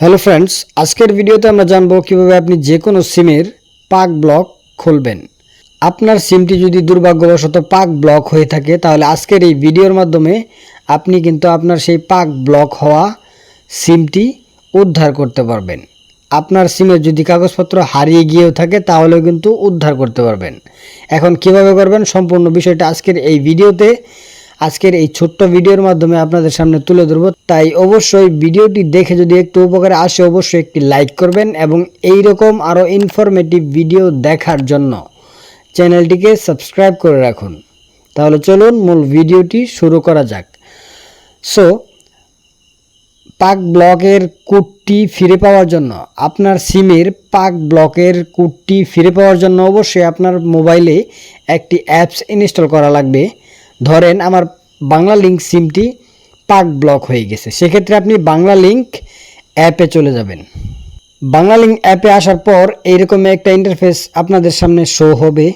Hello friends আজকের ভিডিওতে আমরা জানব কীভাবে আপনি যে কোনো সিমের পাক ব্লক খুলবেন। আপনার সিমটি যদি দুর্ভাগ্যবশত পাক ব্লক হয়ে থাকে, তাহলে আজকের এই ভিডিওর মাধ্যমে আপনি কিন্তু আপনার সেই পাক ব্লক হওয়া সিমটি উদ্ধার করতে পারবেন। আপনার সিমের যদি কাগজপত্র হারিয়ে গিয়েও থাকে, তাহলেও কিন্তু উদ্ধার করতে পারবেন। এখন কীভাবে করবেন, সম্পূর্ণ বিষয়টা আজকের এই ভিডিওতে আজকের এই ছোট্ট ভিডিওর মাধ্যমে আপনাদের সামনে তুলে ধরবো। তাই অবশ্যই ভিডিওটি দেখে যদি একটু উপকারে আসে, অবশ্যই একটি লাইক করবেন এবং এই রকম আরও ইনফরমেটিভ ভিডিও দেখার জন্য চ্যানেলটিকে সাবস্ক্রাইব করে রাখুন। তাহলে চলুন মূল ভিডিওটি শুরু করা যাক। সো পাক ব্লকের কোডটি ফিরে পাওয়ার জন্য, আপনার সিমের পাক ব্লকের কোডটি ফিরে পাওয়ার জন্য অবশ্যই আপনার মোবাইলে একটি অ্যাপস ইনস্টল করা লাগবে। ধরেন আমার বাংলা লিঙ্ক সিমটি পাক ব্লক হয়ে গেছে, সেক্ষেত্রে আপনি বাংলা লিঙ্ক অ্যাপে চলে যাবেন। বাংলা লিঙ্ক অ্যাপে আসার পর এইরকম একটা ইন্টারফেস আপনাদের সামনে শো হবে।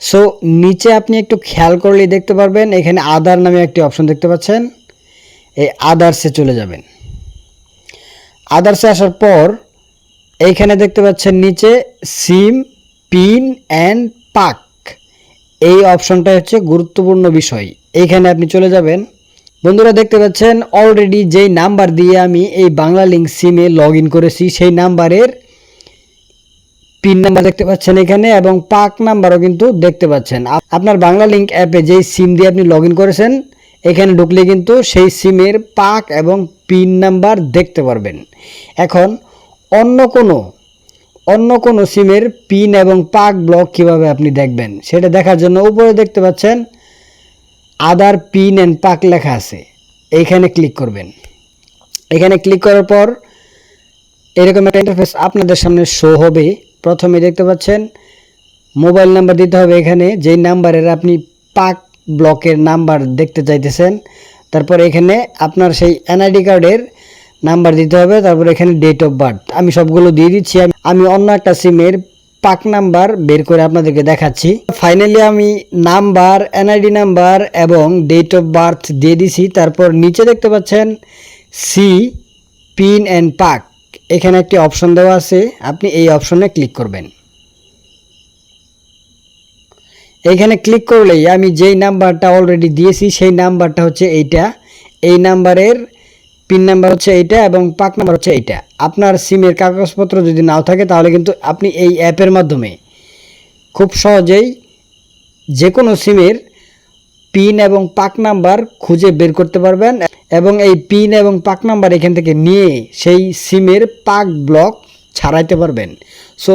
সো নিচে আপনি একটু খেয়াল করলেই দেখতে পারবেন, এখানে আদার নামে একটি অপশন দেখতে পাচ্ছেন, এই আদার্সে চলে যাবেন। আদার্সে আসার পর এইখানে দেখতে পাচ্ছেন নিচে সিম পিন অ্যান্ড পাক এই অপশনটা হচ্ছে গুরুত্বপূর্ণ বিষয়। এইখানে আপনি চলে যাবেন। বন্ধুরা দেখতে পাচ্ছেন অলরেডি যেই নাম্বার দিয়ে আমি এই বাংলা লিঙ্ক সিমে লগ করেছি, সেই নাম্বারের পিন নাম্বার দেখতে পাচ্ছেন এখানে এবং পাক নাম্বারও কিন্তু দেখতে পাচ্ছেন। আপনার বাংলা লিঙ্ক অ্যাপে যেই সিম দিয়ে আপনি লগ করেছেন, এখানে ঢুকলে কিন্তু সেই সিমের পাক এবং পিন নাম্বার দেখতে পারবেন। এখন অন্য কোনো অন্য কোনো সিমের পিন এবং পাক ব্লক কীভাবে আপনি দেখবেন? সেটা দেখার জন্য উপরে দেখতে পাচ্ছেন, আদার পিন অ্যান্ড পাক লেখা আছে। এইখানে ক্লিক করবেন। এখানে ক্লিক করার পর এরকম একটা ইন্টারফেস আপনাদের সামনে শো হবে। প্রথমে দেখতে পাচ্ছেন মোবাইল নাম্বার দিতে হবে এখানে। যেই নাম্বারের আপনি পাক ব্লকের নাম্বার দেখতে চাইতেছেন, তারপর এখানে আপনার সেই এনআইডি কার্ডের নাম্বার দিতে হবে, তারপর এখানে ডেট অফ বার্থ আমি সবগুলো দিয়ে দিচ্ছি, আমি- অন্য একটা সিমের পাক নাম্বার বের করে আপনাদেরকে দেখাচ্ছি। ফাইনালি আমি নাম্বার এনআইডি নাম্বার এবং ডেট অফ বার্থ দিয়ে দিছি, তারপর নিচে দেখতে পাচ্ছেন সি পিন অ্যান্ড পাক এখানে একটি অপশন দেওয়া আছে, আপনি এই অপশনে ক্লিক করবেন। এইখানে ক্লিক করলেই আমি যেই নাম্বারটা অলরেডি দিয়েছি, সেই নাম্বারটা হচ্ছে এইটা। এই নাম্বারের পিন নাম্বার হচ্ছে এইটা এবং পাক নাম্বার হচ্ছে এইটা। আপনার সিমের কাগজপত্র যদি নাও থাকে, তাহলে কিন্তু আপনি এই অ্যাপের মাধ্যমে খুব সহজেই যে কোনো সিমের পিন এবং পাক নাম্বার খুঁজে বের করতে পারবেন এবং এই পিন এবং পাক নাম্বার এখান থেকে নিয়ে সেই সিমের পাক ব্লক ছাড়াইতে পারবেন। সো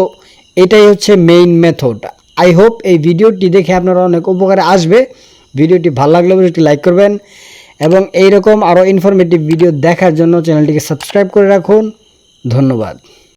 এটাই হচ্ছে মেইন মেথড আই হোপ এই ভিডিওটি দেখে আপনারা অনেক উপকারে আসবে। ভিডিওটি ভালো লাগলে একটি লাইক করবেন। এবং এইরকম আরও ইনফরমেটিভ ভিডিও দেখার জন্য চ্যানেলটিকে সাবস্ক্রাইব করে রাখুন। ধন্যবাদ।